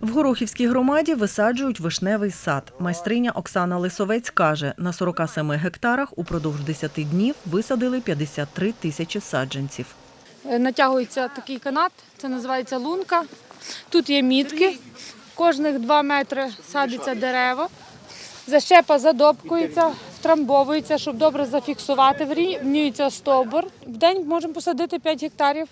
В Горохівській громаді висаджують вишневий сад. Майстриня Оксана Лисовець каже, на 47 гектарах упродовж 10 днів висадили 53 тисячі саджанців. Е, натягується такий канат, це називається лунка. Тут є мітки, кожних 2 метри садиться дерево. Защепа задобкується, втрамбовується, щоб добре зафіксувати, врівнюється стовбур. В день можемо посадити 5 гектарів.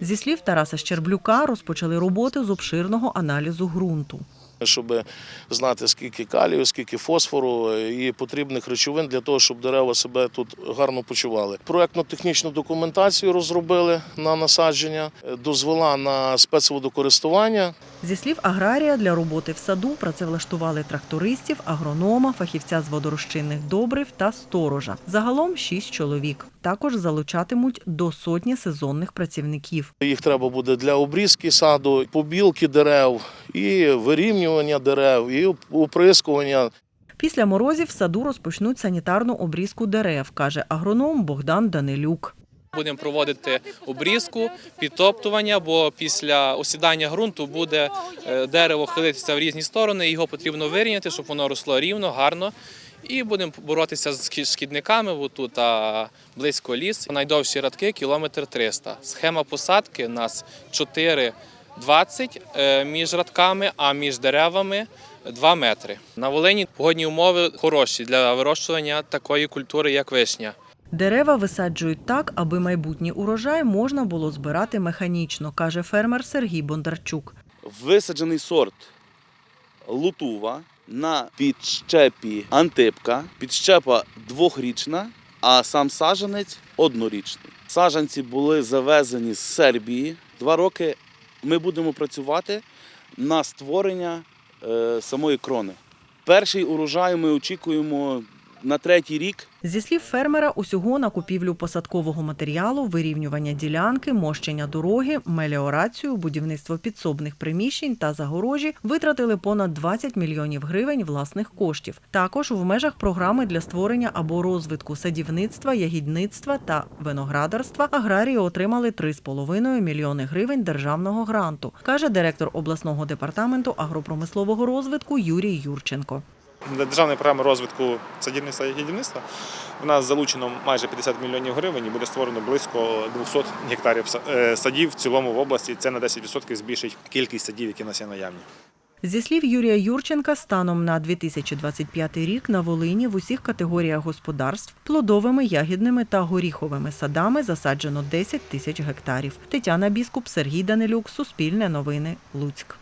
Зі слів Тараса Щерблюка, розпочали роботи з обширного аналізу ґрунту. щоб знати, скільки калію, скільки фосфору і потрібних речовин для того, щоб дерева себе тут гарно почували. Проектно-технічну документацію розробили на насадження, дозвола на спецводокористування. Зі слів аграрія, для роботи в саду працевлаштували трактористів, агронома, фахівця з водорозчинних добрив та сторожа. Загалом шість чоловік. Також залучатимуть до сотні сезонних працівників. Їх треба буде для обрізки саду, побілки дерев, і вирівнювання дерев, і оприскування. Після морозів в саду розпочнуть санітарну обрізку дерев, каже агроном Богдан Данилюк. Будемо проводити обрізку, підтоптування, бо після осідання ґрунту буде е, дерево хилитися в різні сторони. Його потрібно вирівняти, щоб воно росло рівно, гарно. І будемо боротися з шкі- шкідниками, бо тут близько ліс. Найдовші радки кілометр 300. Схема посадки у нас 4,20 е, між радками, а між деревами 2 метри. На Волині погодні умови хороші для вирощування такої культури, як вишня. Дерева висаджують так, аби майбутній урожай можна було збирати механічно, каже фермер Сергій Бондарчук. висаджений сорт лутува на підщепі антипка. Підщепа двохрічна, а сам саджанець однорічний. Саджанці були завезені з Сербії. Два роки ми будемо працювати на створення е, самої крони. Перший урожай ми очікуємо на третій рік. Зі слів фермера, усього на купівлю посадкового матеріалу, вирівнювання ділянки, мощення дороги, меліорацію, будівництво підсобних приміщень та загорожі витратили понад 20 мільйонів гривень власних коштів. Також в межах програми для створення або розвитку садівництва, ягідництва та виноградарства аграрії отримали 3,5 мільйони гривень державного гранту, каже директор обласного департаменту агропромислового розвитку Юрій Юрченко. Державної програми розвитку садівництва і гідівництва у нас залучено майже 50 мільйонів гривень і буде створено близько 200 гектарів е, садів в цілому в області. Це на 10% збільшить кількість садів, які в нас є наявні. Зі слів Юрія Юрченка, станом на 2025 рік на Волині в усіх категоріях господарств плодовими, ягідними та горіховими садами засаджено 10 тисяч гектарів. Тетяна Біскуп, Сергій Данилюк, Суспільне новини, Луцьк.